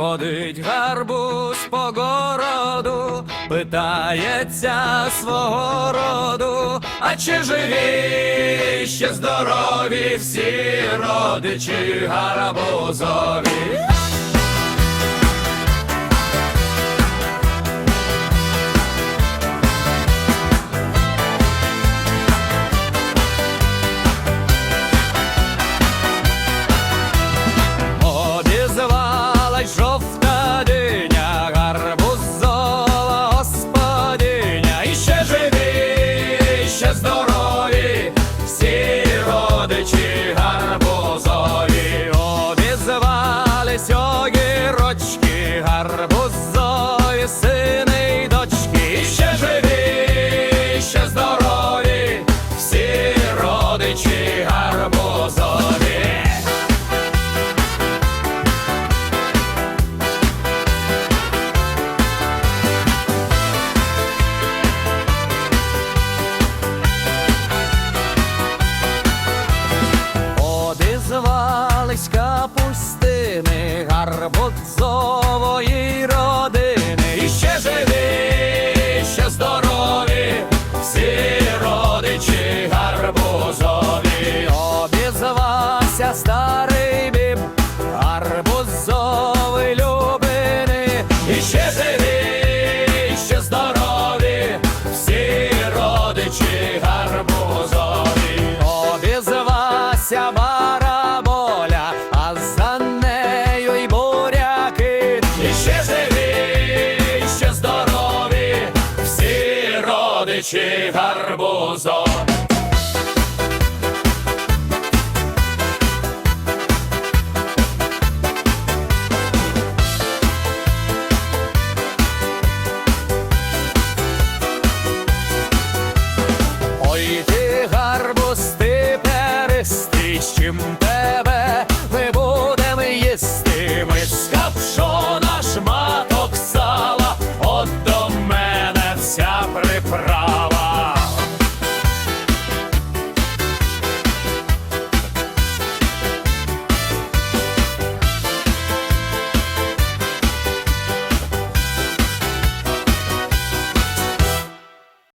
Ходить гарбуз по городу, питається свого роду, а чи живі ще здорові всі родичі гарбузові? гарбузові сини й дочки. І ще живі, ще здорові, всі родичі гарбузові. Одизвались капустини, гарбузові, В'ється бараболя, а за нею й буряки. І ще живі, ще здорові, всі родичі гарбузо. І